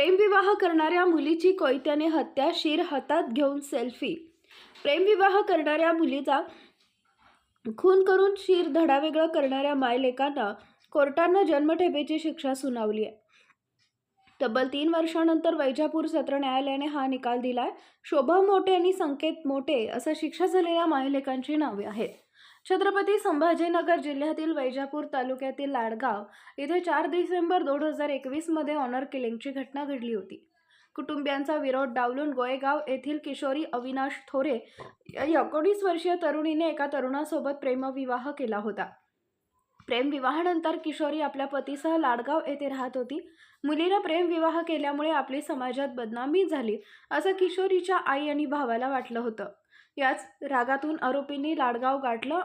प्रेमविवाह करणाऱ्या मुलीची कोयत्याने हत्या शिर हातात घेऊन सेल्फी. प्रेमविवाह करणाऱ्या मुलीचा खून करून शीर धडावेगळं करणाऱ्या मायलेकांना कोर्टानं जन्मठेपेची शिक्षा सुनावली आहे. तब्बल तीन वर्षानंतर वैजापूर सत्र न्यायालयाने हा निकाल दिलाय. शोभा मोटे आणि संकेत मोटे असं शिक्षा झालेल्या मायलेकांची नावे आहेत. छत्रपती संभाजीनगर जिल्ह्यातील वैजापूर तालुक्यातील लाडगाव इथे चार डिसेंबर दोन हजार एकवीसमध्ये ऑनर किलिंगची घटना घडली होती. कुटुंबियांचा विरोध डावलून गोयगाव येथील किशोरी अविनाश थोरे या एकोणीस वर्षीय तरुणीने एका तरुणासोबत प्रेमविवाह केला होता. प्रेमविवाहानंतर किशोरी आपल्या पतीसह लाडगाव येथे राहत होती. मुलीनं प्रेमविवाह केल्यामुळे आपली समाजात बदनामी झाली असं किशोरीच्या आई आणि भावाला वाटलं होतं. याच रागातून आरोपींनी लाडगाव गाठलं.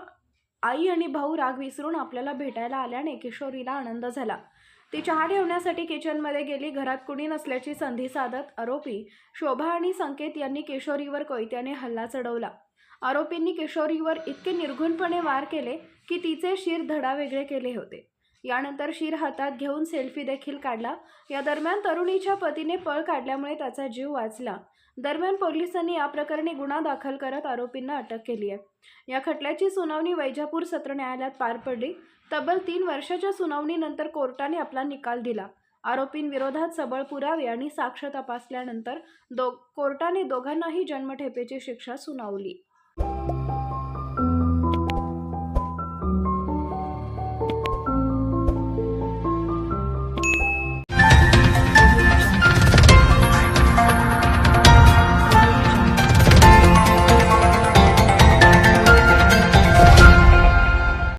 आई आणि भाऊ राग विसरून आपल्याला भेटायला आल्याने किशोरीला आनंद झाला. ती चहा ठेवण्यासाठी किचनमध्ये गेली. घरात कुणी नसल्याची संधी साधत आरोपी शोभा आणि संकेत यांनी किशोरीवर कोयत्याने हल्ला चढवला. आरोपींनी किशोरीवर इतके निर्घुणपणे वार केले की तिचे शिर धडा वेगळे केले होते. यानंतर शिर हातात घेऊन सेल्फी देखील काढला. या दरम्यान तरुणीच्या पतीने पळ काढल्यामुळे त्याचा जीव वाचला. दरम्यान पोलिसांनी या प्रकरणी गुन्हा दाखल करत आरोपींना अटक केली आहे. या खटल्याची सुनावणी वैजापूर सत्र न्यायालयात पार पडली. तब्बल तीन वर्षाच्या सुनावणीनंतर कोर्टाने आपला निकाल दिला. आरोपींविरोधात सबळ पुरावे आणि साक्ष तपासल्यानंतर दो कोर्टाने दोघांनाही जन्मठेपेची शिक्षा सुनावली.